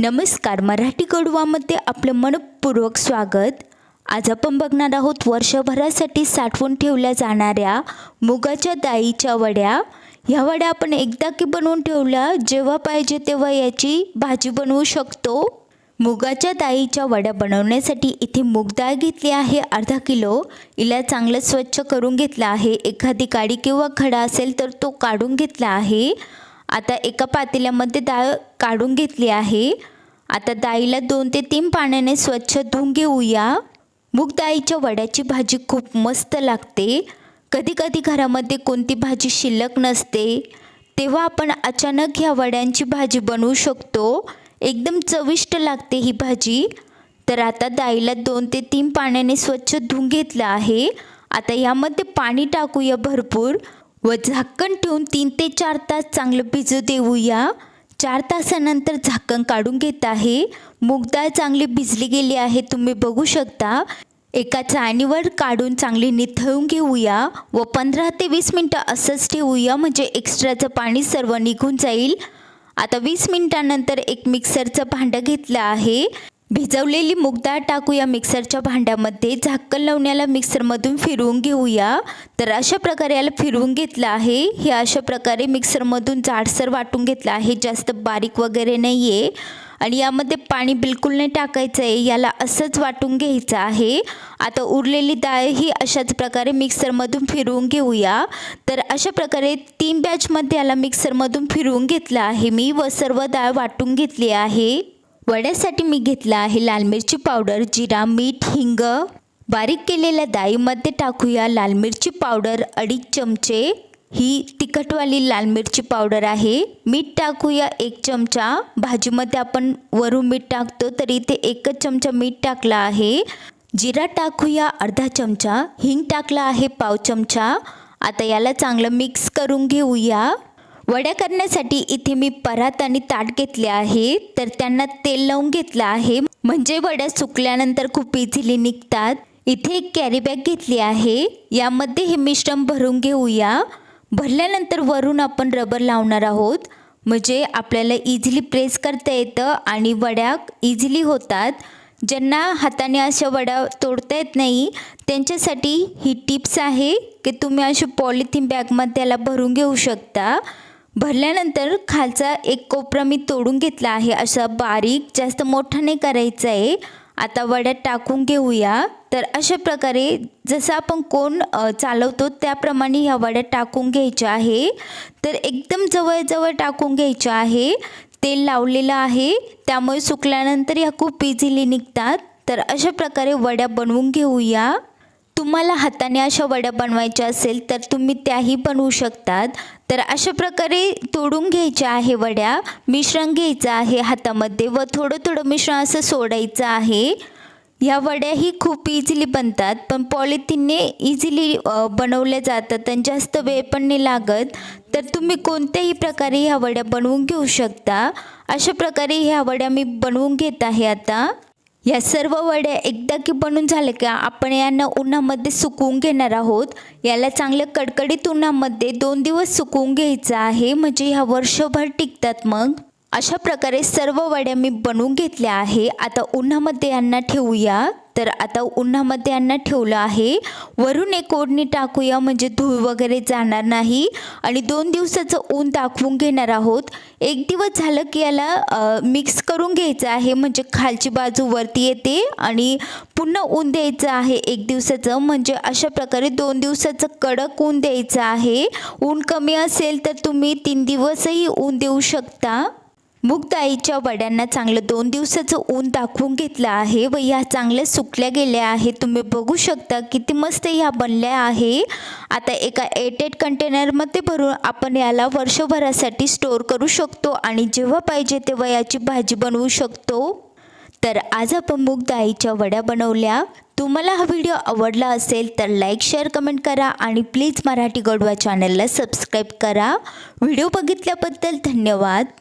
नमस्कार मराठी कडवामध्ये आपलं मनपूर्वक स्वागत. आज आपण बघणार आहोत वर्षभरासाठी साठवून ठेवल्या जाणाऱ्या मुगाच्या दाईच्या वड्या. ह्या वड्या आपण एकदा की बनवून ठेवल्या जेव्हा पाहिजे तेव्हा याची भाजी बनवू शकतो. मुगाच्या दाईच्या वड्या बनवण्यासाठी इथे मूग घेतली आहे अर्धा किलो. हिला चांगलं स्वच्छ करून घेतलं आहे. एखादी काडी किंवा खडा असेल तर तो काढून घेतला आहे. आता एका पातेल्यामध्ये डाळ काढून घेतली आहे. आता डाळीला दोन ते तीन पाण्याने स्वच्छ धुवून घेऊया. मूग डाळीच्या वड्याची भाजी खूप मस्त लागते. कधी कधी घरामध्ये कोणती भाजी शिल्लक नसते. तेव्हा आपण अचानक ह्या वड्यांची भाजी बनवू शकतो. एकदम चविष्ट लागते ही भाजी. तर आता डाळीला दोन ते तीन पाण्याने स्वच्छ धुवून घेतलं आहे. आता यामध्ये पाणी टाकूया भरपूर. व झाकण ठेवून तीन ते चार तास चांगलं भिजू देऊया. चार तासानंतर झाकण काढून घेत आहे. मूगडाळ चांगली भिजली गेली आहे तुम्ही बघू शकता. एका चाळणीवर काढून चांगली निथळून घेऊया व पंधरा ते वीस मिनटं असंच ठेवूया म्हणजे एक्स्ट्राचं पाणी सर्व निघून जाईल. आता वीस मिनटानंतर एक मिक्सरचं भांडं घेतलं आहे. भिजवलेली मुगडाळ टाकूया मिक्सरच्या भांड्यामध्ये झाकण लावण्याला मिक्सरमधून फिरवून घेऊया. तर अशा प्रकारे याला फिरवून घेतलं आहे. हे अशा प्रकारे मिक्सरमधून जाडसर वाटून घेतलं आहे. जास्त बारीक वगैरे नाही आहे आणि यामध्ये पाणी बिलकुल नाही टाकायचं आहे याला असंच वाटून घ्यायचं आहे. आता उरलेली डाळ ही अशाच प्रकारे मिक्सरमधून फिरवून घेऊया. तर अशा प्रकारे तीन बॅचमध्ये याला मिक्सरमधून फिरवून घेतलं आहे मी व सर्व डाळ वाटून घेतली आहे. वड्यासाठी मी घेतला आहे लाल मिरची पावडर जिरा मीठ हिंग. बारीक केलेल्या डाळीमध्ये टाकूया लाल मिरची पावडर अडीच चमचे. ही तिखटवाली लाल मिरची पावडर आहे. मीठ टाकूया एक चमचा. भाजीमध्ये आपण वरून मीठ टाकतो तर इथे एकच चमचा मीठ टाकला आहे. जिरा टाकूया अर्धा चमचा. हिंग टाकला आहे पाव चमचा. आता याला चांगलं मिक्स करून घेऊया. वड्या करण्यासाठी इथे मी परात आणि ताट घेतले आहे. तर त्यांना तेल लावून घेतलं आहे. म्हणजे वड्या सुकल्यानंतर खूप इझिली निघतात. इथे एक कॅरी बॅग घेतली आहे. यामध्ये हे मिश्रण भरून घेऊया. भरल्यानंतर वरून आपण रबर लावणार आहोत. म्हणजे आपल्याला इझिली प्रेस करता येतं आणि वड्या इझिली होतात. ज्यांना हाताने अशा वड्या तोडता येत नाही त्यांच्यासाठी ही टिप्स आहे की तुम्ही अशी पॉलिथिन बॅगमध्ये त्याला भरून घेऊ शकता. भरल्यानंतर खालचा एक कोपरा मी तोडून घेतला आहे. असा बारीक जास्त मोठा नाही करायचा आहे. आता वड्यात टाकून घेऊया. तर अशा प्रकारे जसं आपण कोण चालवतो त्याप्रमाणे ह्या वड्यात टाकून घ्यायच्या आहे. तर एकदम जवळजवळ टाकून घ्यायच्या आहे. तेल लावलेलं आहे. त्यामुळे सुकल्यानंतर ह्या खूप इझिली निघतात. तर अशा प्रकारे वड्या बनवून घेऊया. तुम्हाला हाताने अशा वड्या बनवायच्या असेल तर तुम्ही त्याही बनवू शकतात. तर अशा प्रकारे तोडून घ्यायच्या आहे वड्या. मिश्रण घ्यायचं आहे हातामध्ये व थोडं थोडं मिश्रण असं सोडायचं आहे. ह्या वड्याही खूप इझिली बनतात पण पॉलिथिनने इझिली बनवल्या जातात आणि जास्त वेळ पण नाही लागत. तर तुम्ही कोणत्याही प्रकारे ह्या वड्या बनवून घेऊ शकता. अशा प्रकारे ह्या वड्या मी बनवून घेत आहे आता. या सर्व वड्या एकदा की बनून झाले का आपण यांना उन्हामध्ये सुकवून घेणार आहोत. याला चांगलं कडकडीत उन्हामध्ये दोन दिवस सुकवून घ्यायचं आहे म्हणजे ह्या वर्षभर टिकतात मग. अशा प्रकारे सर्व वड्या मी बनवून घेतल्या आहे. आता उन्हामध्ये यांना ठेवूया. तर आता उन्हामध्ये यांना ठेवलं आहे. वरून एक ओढणी टाकूया म्हणजे धूळ वगैरे जाणार नाही. आणि दोन दिवसाचं ऊन दाखवून घेणार आहोत. एक दिवस झालं की याला मिक्स करून घ्यायचं आहे म्हणजे खालची बाजू वरती येते आणि पुन्हा ऊन द्यायचं आहे एक दिवसाचं. म्हणजे अशा प्रकारे दोन दिवसाचं कडक ऊन द्यायचं आहे. ऊन कमी असेल तर तुम्ही तीन दिवसही ऊन देऊ शकता. मूग वड्यांना चांगलं दोन दिवसाचं ऊन दाखवून घेतलं आहे व ह्या चांगल्या सुकल्या गेल्या आहे तुम्ही बघू शकता किती मस्त ह्या बनल्या आहे. आता एका एटेड कंटेनरमध्ये भरून आपण याला वर्षभरासाठी स्टोअर करू शकतो आणि जेव्हा पाहिजे तेव्हा याची भाजी बनवू शकतो. तर आज आपण मूगदाईच्या वड्या बनवल्या. तुम्हाला हा व्हिडिओ आवडला असेल तर लाईक शेअर कमेंट करा आणि प्लीज मराठी गडवा चॅनलला सबस्क्राईब करा. व्हिडिओ बघितल्याबद्दल धन्यवाद.